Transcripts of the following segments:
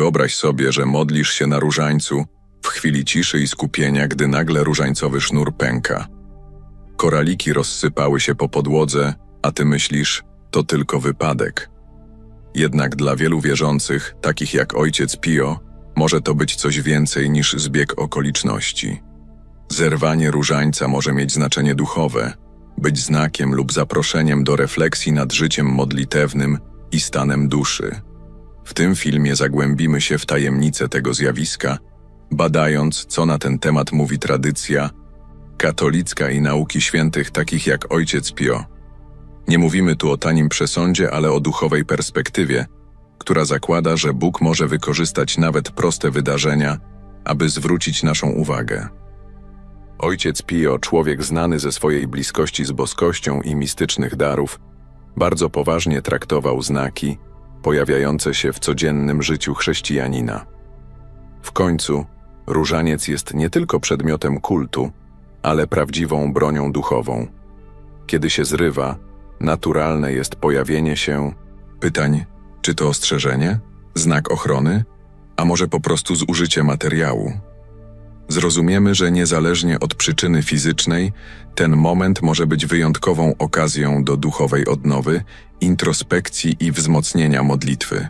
Wyobraź sobie, że modlisz się na różańcu w chwili ciszy i skupienia, gdy nagle różańcowy sznur pęka. Koraliki rozsypały się po podłodze, a ty myślisz, to tylko wypadek. Jednak dla wielu wierzących, takich jak ojciec Pio, może to być coś więcej niż zbieg okoliczności. Zerwanie różańca może mieć znaczenie duchowe, być znakiem lub zaproszeniem do refleksji nad życiem modlitewnym i stanem duszy. W tym filmie zagłębimy się w tajemnicę tego zjawiska, badając, co na ten temat mówi tradycja katolicka i nauki świętych takich jak ojciec Pio. Nie mówimy tu o tanim przesądzie, ale o duchowej perspektywie, która zakłada, że Bóg może wykorzystać nawet proste wydarzenia, aby zwrócić naszą uwagę. Ojciec Pio, człowiek znany ze swojej bliskości z boskością i mistycznych darów, bardzo poważnie traktował znaki pojawiające się w codziennym życiu chrześcijanina. W końcu, różaniec jest nie tylko przedmiotem kultu, ale prawdziwą bronią duchową. Kiedy się zrywa, naturalne jest pojawienie się pytań, czy to ostrzeżenie, znak ochrony, a może po prostu zużycie materiału. Zrozumiemy, że niezależnie od przyczyny fizycznej, ten moment może być wyjątkową okazją do duchowej odnowy, introspekcji i wzmocnienia modlitwy.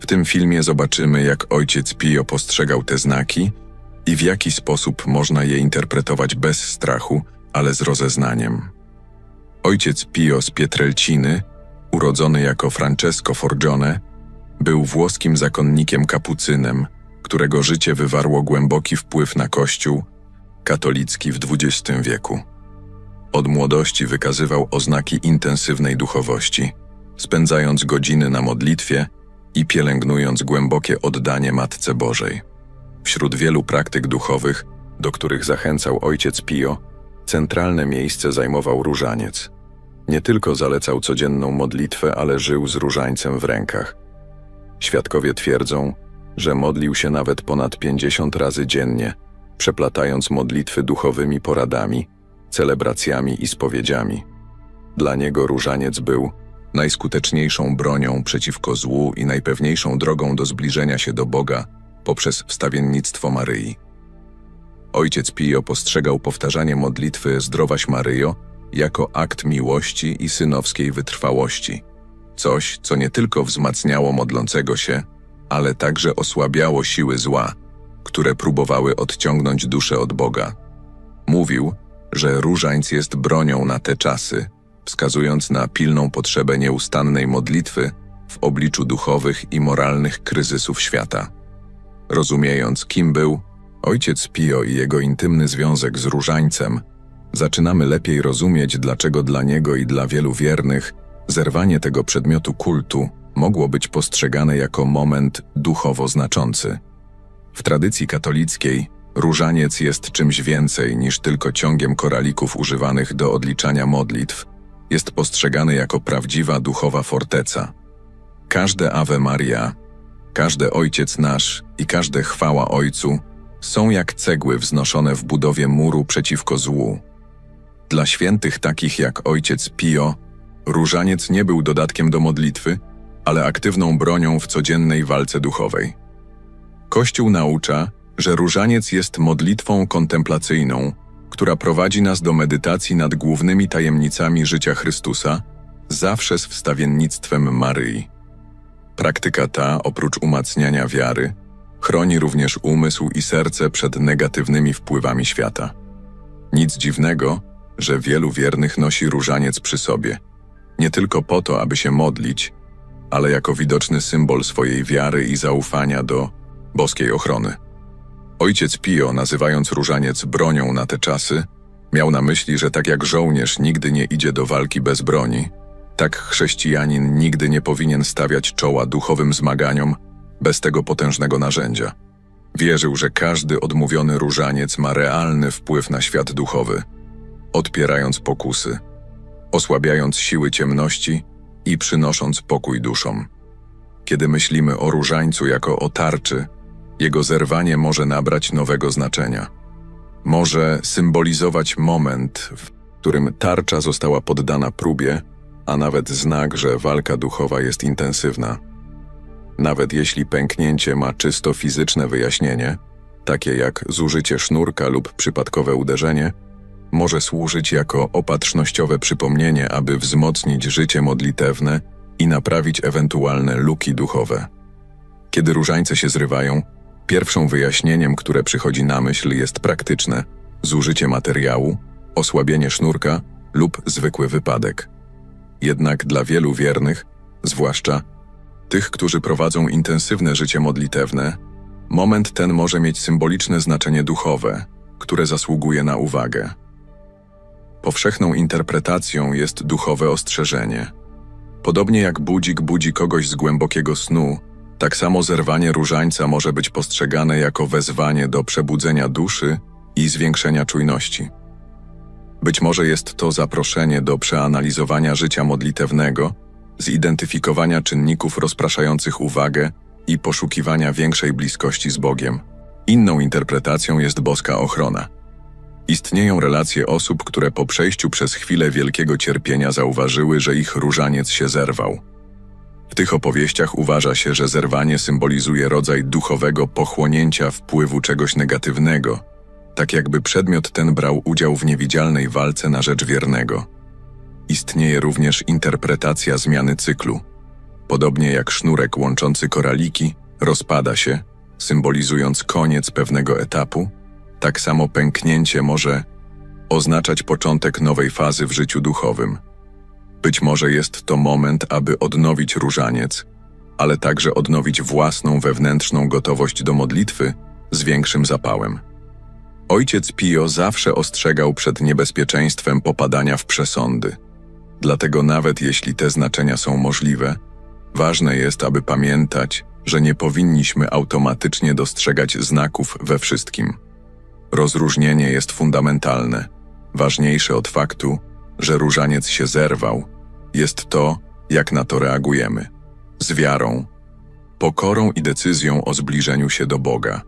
W tym filmie zobaczymy, jak ojciec Pio postrzegał te znaki i w jaki sposób można je interpretować bez strachu, ale z rozeznaniem. Ojciec Pio z Pietrelciny, urodzony jako Francesco Forgione, był włoskim zakonnikiem kapucynem, którego życie wywarło głęboki wpływ na Kościół katolicki w XX wieku. Od młodości wykazywał oznaki intensywnej duchowości, spędzając godziny na modlitwie i pielęgnując głębokie oddanie Matce Bożej. Wśród wielu praktyk duchowych, do których zachęcał ojciec Pio, centralne miejsce zajmował różaniec. Nie tylko zalecał codzienną modlitwę, ale żył z różańcem w rękach. Świadkowie twierdzą, że modlił się nawet ponad 50 razy dziennie, przeplatając modlitwy duchowymi poradami, celebracjami i spowiedziami. Dla niego różaniec był najskuteczniejszą bronią przeciwko złu i najpewniejszą drogą do zbliżenia się do Boga poprzez wstawiennictwo Maryi. Ojciec Pio postrzegał powtarzanie modlitwy Zdrowaś Maryjo jako akt miłości i synowskiej wytrwałości. Coś, co nie tylko wzmacniało modlącego się, ale także osłabiało siły zła, które próbowały odciągnąć duszę od Boga. Mówił, że różańc jest bronią na te czasy, wskazując na pilną potrzebę nieustannej modlitwy w obliczu duchowych i moralnych kryzysów świata. Rozumiejąc, kim był ojciec Pio i jego intymny związek z różańcem, zaczynamy lepiej rozumieć, dlaczego dla niego i dla wielu wiernych zerwanie tego przedmiotu kultu mogło być postrzegane jako moment duchowo znaczący. W tradycji katolickiej różaniec jest czymś więcej niż tylko ciągiem koralików używanych do odliczania modlitw. Jest postrzegany jako prawdziwa duchowa forteca. Każde Ave Maria, każde Ojciec Nasz i każde chwała Ojcu są jak cegły wznoszone w budowie muru przeciwko złu. Dla świętych takich jak Ojciec Pio, różaniec nie był dodatkiem do modlitwy, ale aktywną bronią w codziennej walce duchowej. Kościół naucza, że różaniec jest modlitwą kontemplacyjną, która prowadzi nas do medytacji nad głównymi tajemnicami życia Chrystusa, zawsze z wstawiennictwem Maryi. Praktyka ta, oprócz umacniania wiary, chroni również umysł i serce przed negatywnymi wpływami świata. Nic dziwnego, że wielu wiernych nosi różaniec przy sobie, nie tylko po to, aby się modlić, ale jako widoczny symbol swojej wiary i zaufania do boskiej ochrony. Ojciec Pio, nazywając różaniec bronią na te czasy, miał na myśli, że tak jak żołnierz nigdy nie idzie do walki bez broni, tak chrześcijanin nigdy nie powinien stawiać czoła duchowym zmaganiom bez tego potężnego narzędzia. Wierzył, że każdy odmówiony różaniec ma realny wpływ na świat duchowy, odpierając pokusy, osłabiając siły ciemności i przynosząc pokój duszom. Kiedy myślimy o różańcu jako o tarczy, jego zerwanie może nabrać nowego znaczenia. Może symbolizować moment, w którym tarcza została poddana próbie, a nawet znak, że walka duchowa jest intensywna. Nawet jeśli pęknięcie ma czysto fizyczne wyjaśnienie, takie jak zużycie sznurka lub przypadkowe uderzenie, może służyć jako opatrznościowe przypomnienie, aby wzmocnić życie modlitewne i naprawić ewentualne luki duchowe. Kiedy różańce się zrywają, pierwszą wyjaśnieniem, które przychodzi na myśl, jest praktyczne zużycie materiału, osłabienie sznurka lub zwykły wypadek. Jednak dla wielu wiernych, zwłaszcza tych, którzy prowadzą intensywne życie modlitewne, moment ten może mieć symboliczne znaczenie duchowe, które zasługuje na uwagę. Powszechną interpretacją jest duchowe ostrzeżenie. Podobnie jak budzik budzi kogoś z głębokiego snu, tak samo zerwanie różańca może być postrzegane jako wezwanie do przebudzenia duszy i zwiększenia czujności. Być może jest to zaproszenie do przeanalizowania życia modlitewnego, zidentyfikowania czynników rozpraszających uwagę i poszukiwania większej bliskości z Bogiem. Inną interpretacją jest boska ochrona. Istnieją relacje osób, które po przejściu przez chwilę wielkiego cierpienia zauważyły, że ich różaniec się zerwał. W tych opowieściach uważa się, że zerwanie symbolizuje rodzaj duchowego pochłonięcia wpływu czegoś negatywnego, tak jakby przedmiot ten brał udział w niewidzialnej walce na rzecz wiernego. Istnieje również interpretacja zmiany cyklu. Podobnie jak sznurek łączący koraliki rozpada się, symbolizując koniec pewnego etapu, tak samo pęknięcie może oznaczać początek nowej fazy w życiu duchowym. Być może jest to moment, aby odnowić różaniec, ale także odnowić własną wewnętrzną gotowość do modlitwy z większym zapałem. Ojciec Pio zawsze ostrzegał przed niebezpieczeństwem popadania w przesądy. Dlatego nawet jeśli te znaczenia są możliwe, ważne jest, aby pamiętać, że nie powinniśmy automatycznie dostrzegać znaków we wszystkim. Rozróżnienie jest fundamentalne. Ważniejsze od faktu, że różaniec się zerwał, jest to, jak na to reagujemy. Z wiarą, pokorą i decyzją o zbliżeniu się do Boga.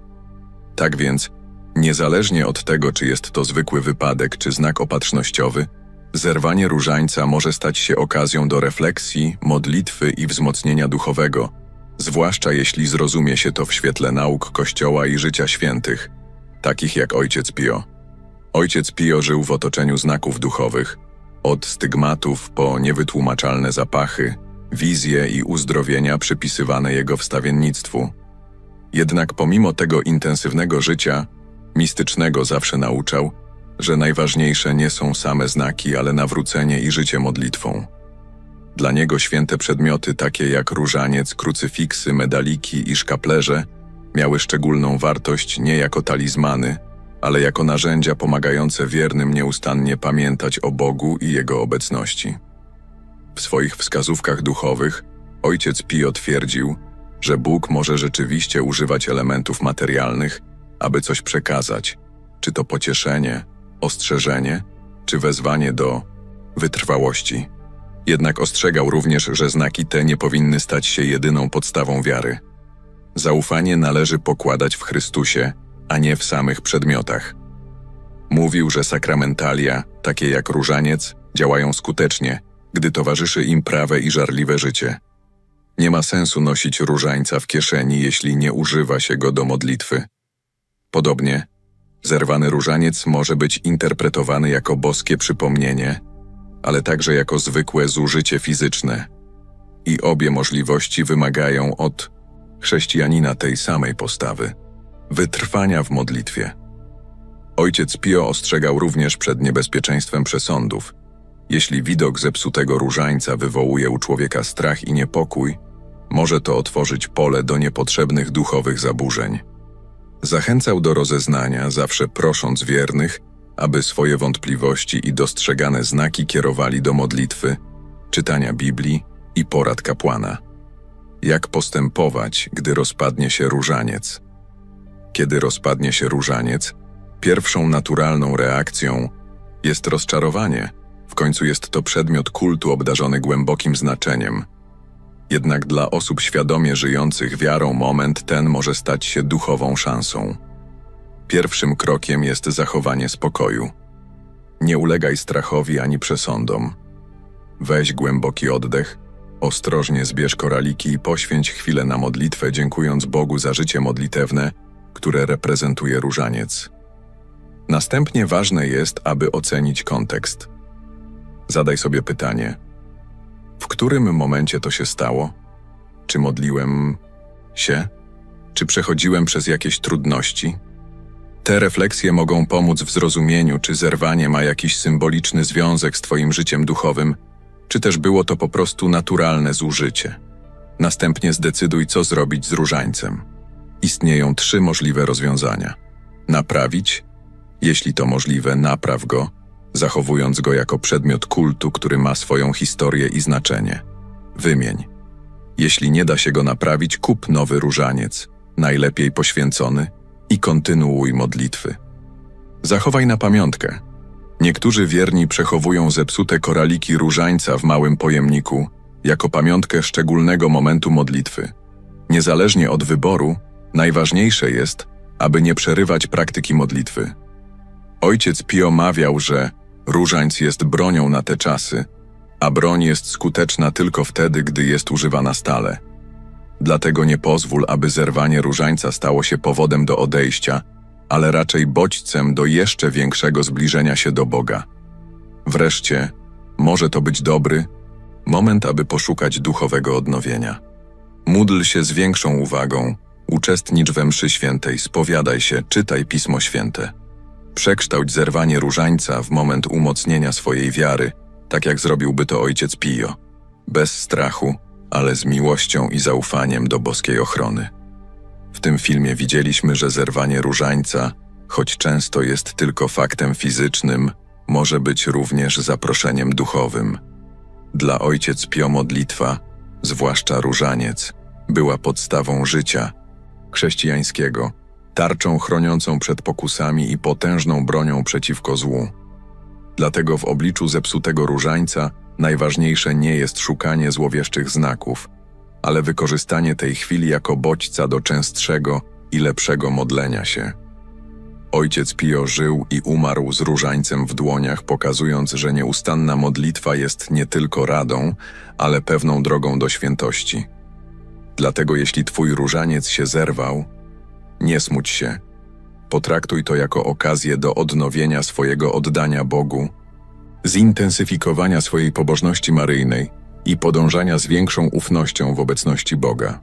Tak więc, niezależnie od tego, czy jest to zwykły wypadek, czy znak opatrznościowy, zerwanie różańca może stać się okazją do refleksji, modlitwy i wzmocnienia duchowego, zwłaszcza jeśli zrozumie się to w świetle nauk Kościoła i życia świętych, takich jak Ojciec Pio. Ojciec Pio żył w otoczeniu znaków duchowych, od stygmatów po niewytłumaczalne zapachy, wizje i uzdrowienia przypisywane jego wstawiennictwu. Jednak pomimo tego intensywnego życia, mistycznego zawsze nauczał, że najważniejsze nie są same znaki, ale nawrócenie i życie modlitwą. Dla niego święte przedmioty takie jak różaniec, krucyfiksy, medaliki i szkaplerze miały szczególną wartość nie jako talizmany, ale jako narzędzia pomagające wiernym nieustannie pamiętać o Bogu i Jego obecności. W swoich wskazówkach duchowych ojciec Pio twierdził, że Bóg może rzeczywiście używać elementów materialnych, aby coś przekazać, czy to pocieszenie, ostrzeżenie, czy wezwanie do wytrwałości. Jednak ostrzegał również, że znaki te nie powinny stać się jedyną podstawą wiary. Zaufanie należy pokładać w Chrystusie, a nie w samych przedmiotach. Mówił, że sakramentalia, takie jak różaniec, działają skutecznie, gdy towarzyszy im prawe i żarliwe życie. Nie ma sensu nosić różańca w kieszeni, jeśli nie używa się go do modlitwy. Podobnie, zerwany różaniec może być interpretowany jako boskie przypomnienie, ale także jako zwykłe zużycie fizyczne. I obie możliwości wymagają od chrześcijanina tej samej postawy wytrwania w modlitwie. Ojciec Pio ostrzegał również przed niebezpieczeństwem przesądów. Jeśli widok zepsutego różańca wywołuje u człowieka strach i niepokój, może to otworzyć pole do niepotrzebnych duchowych zaburzeń. Zachęcał do rozeznania, zawsze prosząc wiernych, aby swoje wątpliwości i dostrzegane znaki kierowali do modlitwy, czytania Biblii i porad kapłana. Jak postępować, gdy rozpadnie się różaniec? Kiedy rozpadnie się różaniec, pierwszą naturalną reakcją jest rozczarowanie. W końcu jest to przedmiot kultu obdarzony głębokim znaczeniem. Jednak dla osób świadomie żyjących wiarą moment ten może stać się duchową szansą. Pierwszym krokiem jest zachowanie spokoju. Nie ulegaj strachowi ani przesądom. Weź głęboki oddech Ostrożnie zbierz koraliki i poświęć chwilę na modlitwę, dziękując Bogu za życie modlitewne, które reprezentuje różaniec. Następnie ważne jest, aby ocenić kontekst. Zadaj sobie pytanie: w którym momencie to się stało? Czy modliłem się? Czy przechodziłem przez jakieś trudności? Te refleksje mogą pomóc w zrozumieniu, czy zerwanie ma jakiś symboliczny związek z Twoim życiem duchowym, czy też było to po prostu naturalne zużycie. Następnie zdecyduj, co zrobić z różańcem. Istnieją trzy możliwe rozwiązania: naprawić, jeśli to możliwe, napraw go, zachowując go jako przedmiot kultu, który ma swoją historię i znaczenie. Wymień. Jeśli nie da się go naprawić, kup nowy różaniec, najlepiej poświęcony, i kontynuuj modlitwy. Zachowaj na pamiątkę. Niektórzy wierni przechowują zepsute koraliki różańca w małym pojemniku jako pamiątkę szczególnego momentu modlitwy. Niezależnie od wyboru, najważniejsze jest, aby nie przerywać praktyki modlitwy. Ojciec Pio mawiał, że różańc jest bronią na te czasy, a broń jest skuteczna tylko wtedy, gdy jest używana stale. Dlatego nie pozwól, aby zerwanie różańca stało się powodem do odejścia, ale raczej bodźcem do jeszcze większego zbliżenia się do Boga. Wreszcie, może to być dobry moment, aby poszukać duchowego odnowienia. Módl się z większą uwagą, uczestnicz we mszy świętej, spowiadaj się, czytaj Pismo Święte. Przekształć zerwanie różańca w moment umocnienia swojej wiary, tak jak zrobiłby to ojciec Pio. Bez strachu, ale z miłością i zaufaniem do boskiej ochrony. W tym filmie widzieliśmy, że zerwanie różańca, choć często jest tylko faktem fizycznym, może być również zaproszeniem duchowym. Dla ojciec Pio modlitwa, zwłaszcza różaniec, była podstawą życia chrześcijańskiego, tarczą chroniącą przed pokusami i potężną bronią przeciwko złu. Dlatego w obliczu zepsutego różańca najważniejsze nie jest szukanie złowieszczych znaków, ale wykorzystanie tej chwili jako bodźca do częstszego i lepszego modlenia się. Ojciec Pio żył i umarł z różańcem w dłoniach, pokazując, że nieustanna modlitwa jest nie tylko radą, ale pewną drogą do świętości. Dlatego jeśli twój różaniec się zerwał, nie smuć się. Potraktuj to jako okazję do odnowienia swojego oddania Bogu, zintensyfikowania swojej pobożności maryjnej i podążania z większą ufnością w obecności Boga.